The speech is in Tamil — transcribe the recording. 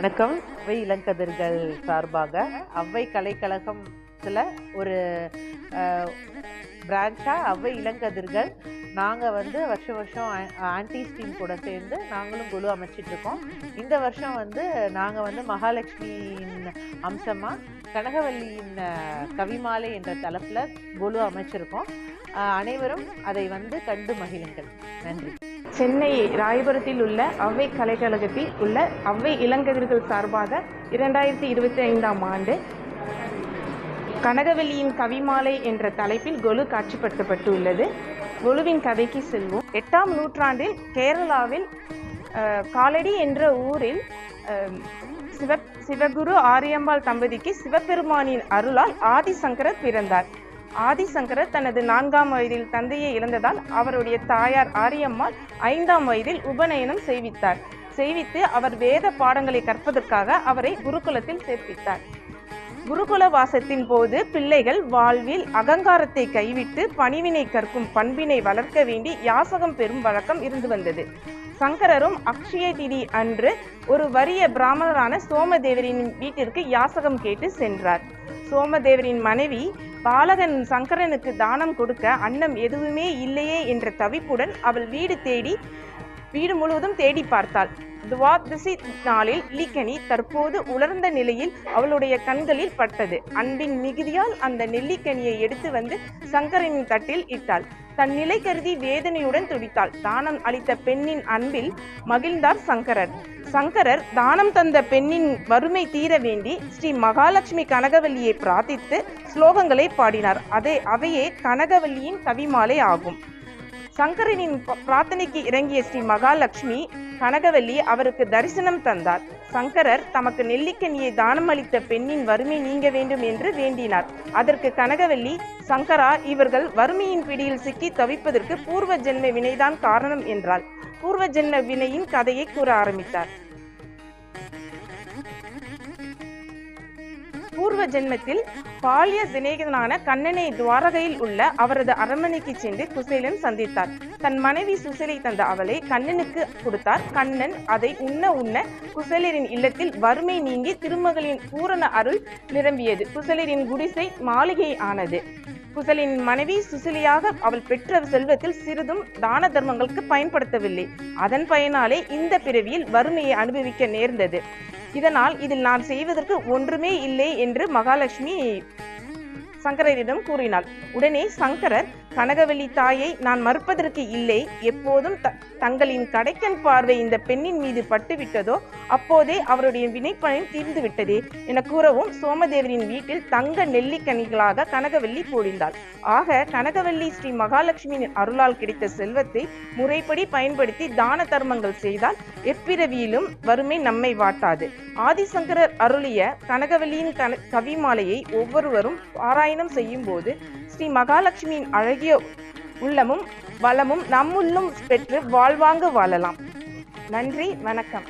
வணக்கம். அவை இளங்கதிர்கள் சார்பாக அவ்வை கலைக்கழகத்தில் ஒரு பிரான்ச்சாக அவ்வை இளங்கதிர்கள். நாங்கள் வந்து வருஷம் வருஷம் ஆன்டி ஸ்டீம் கூட சேர்ந்து நாங்களும் குழு அமைச்சிட்டு இருக்கோம். இந்த வருஷம் வந்து நாங்கள் வந்து மகாலட்சுமியின் அம்சமாக கனகவல்லியின் கவிமாலை என்ற தலைப்பில் குழு அமைச்சிருக்கோம். அனைவரும் அதை வந்து கண்டு மகிழுங்கள். நன்றி. சென்னை ராயபுரத்தில் உள்ள அவ்வை கலைக்கழகத்தில் உள்ள அவ்வை இளங்கதிர்கள் சார்பாக இரண்டாயிரத்தி இருபத்தி ஐந்தாம் ஆண்டு கனகவல்லியின் கவிமாலை என்ற தலைப்பில் கொலு காட்சிப்படுத்தப்பட்டுள்ளது. கொலுவின் கதைக்கு செல்வோம். எட்டாம் நூற்றாண்டில் கேரளாவில் காலடி என்ற ஊரில் அஹ், சிவ சிவகுரு ஆரியம்பாள் தம்பதிக்கு சிவபெருமானின் அருளால் ஆதிசங்கரர் பிறந்தார். ஆதிசங்கரர் தனது நான்காம் வயதில் தந்தையை இழந்ததால் அவருடைய தாயார் ஆரியம்மாள் ஐந்தாம் வயதில் உபநயனம் செய்வித்தார். செய்வித்து அவர் வேத பாடங்களை கற்பதற்காக அவரை குருகுலத்தில் சேர்ப்பித்தார். குருகுல வாசத்தின் போது பிள்ளைகள் வாழ்வில் அகங்காரத்தை கைவிட்டு பணிவினை கற்கும் பண்பினை வளர்க்க வேண்டி யாசகம் பெறும் வழக்கம் இருந்து வந்தது. சங்கரரும் அக்ஷய திதி அன்று ஒரு வறிய பிராமணரான சோமதேவரின் வீட்டிற்கு யாசகம் கேட்டு சென்றார். சோமதேவரின் மனைவி பாலகன் சங்கரனுக்கு தானம் கொடுக்க அன்னம் எதுவுமே இல்லையே என்ற தவிப்புடன் அவள் வீடு தேடி வீடு முழுவதும் தேடி பார்த்தாள். துவாதசி நாளில் லீக்கனி தற்போது உலர்ந்த நிலையில் அவளுடைய கண்களில் பட்டது. அன்பின் மிகுதியால் அந்த நெல்லிக்கனியை எடுத்து வந்து சங்கரனின் தட்டில் இட்டாள். தன் நிலை கருதி வேதனையுடன் துடித்தாள். தானம் அளித்த பெண்ணின் அன்பில் மகிழ்ந்தார் சங்கரர். சங்கரர் தானம் தந்த பெண்ணின் வறுமை தீர வேண்டி ஸ்ரீ மகாலட்சுமி கனகவல்லியை பிரார்த்தித்து ஸ்லோகங்களை பாடினார். அதே அவையே கனகவல்லியின் கவிமாலை ஆகும். சங்கரனின் பிரார்த்தனைக்கு இறங்கிய ஸ்ரீ மகாலட்சுமி கனகவல்லி அவருக்கு தரிசனம் தந்தார். சங்கரர் தமக்கு நெல்லிக்கனியை தானம் அளித்த பெண்ணின் வறுமை நீங்க வேண்டும் என்று வேண்டினார். அதற்கு கனகவல்லி சங்கரா இவர்கள் வறுமையின் பிடியில் சிக்கி தவிப்பதற்கு பூர்வ ஜென்ம வினைதான் காரணம் என்றாள். பூர்வ ஜென்ம வினையின் கதையை கூற ஆரம்பித்தார். பூர்வ ஜென்மத்தில் பால்ய சிநேகிதனான கண்ணனை துவாரகையில் உள்ள அவரது அரண்மனைக்கு சென்று குசேலன் சந்தித்தார். தன் மனைவி சுசேலை தந்த அவளை கண்ணனுக்கு கொடுத்தார். கண்ணன் அதை உண்ண உண்ண குசேலரின் இல்லத்தில் வறுமை நீங்கி திருமகளின் பூரண அருள் நிரம்பியது. குசேலரின் குடிசை மாளிகை ஆனது குசலின் மனைவி சுசிலியாக அவள் பெற்ற செல்வத்தில் சிறிதும் தான தர்மங்களுக்கு பயன்படுத்தவில்லை. அதன் பயனாலே இந்த பிறவியில் வறுமையை அனுபவிக்க நேர்ந்தது. இதனால் இதில் நான் செய்வதற்கு ஒன்றுமே இல்லை என்று மகாலட்சுமி சங்கரரிடம் கூறினாள். உடனே சங்கரர் கனகவல்லி தாயை நான் மறுப்பதற்கு இல்லை. எப்போதும் தங்களின் கடைக்கன் பார்வை இந்த பெண்ணின் மீது பட்டுவிட்டதோ அப்போதே அவருடைய வினைப்பயன் தீர்ந்து விட்டதே என கூறவும் சோமதேவரின் வீட்டில் தங்க நெல்லிக்கனிகளாக கனகவல்லி போடிந்தாள். ஆக கனகவல்லி ஸ்ரீ மகாலட்சுமியின் அருளால் கிடைத்த செல்வத்தை முறைப்படி பயன்படுத்தி தான தர்மங்கள் செய்தால் எப்பிறவியிலும் வறுமை நம்மை வாட்டாது. ஆதிசங்கரர் அருளிய கனகவல்லியின் கவிமாலையை ஒவ்வொருவரும் பாராயணம் செய்யும் போது ஸ்ரீ மகாலட்சுமியின் அழகிய உள்ளமும் வளமும் நம்முள்ளும் பெற்று வாழ்வாங்கு வாழலாம். நன்றி வணக்கம்.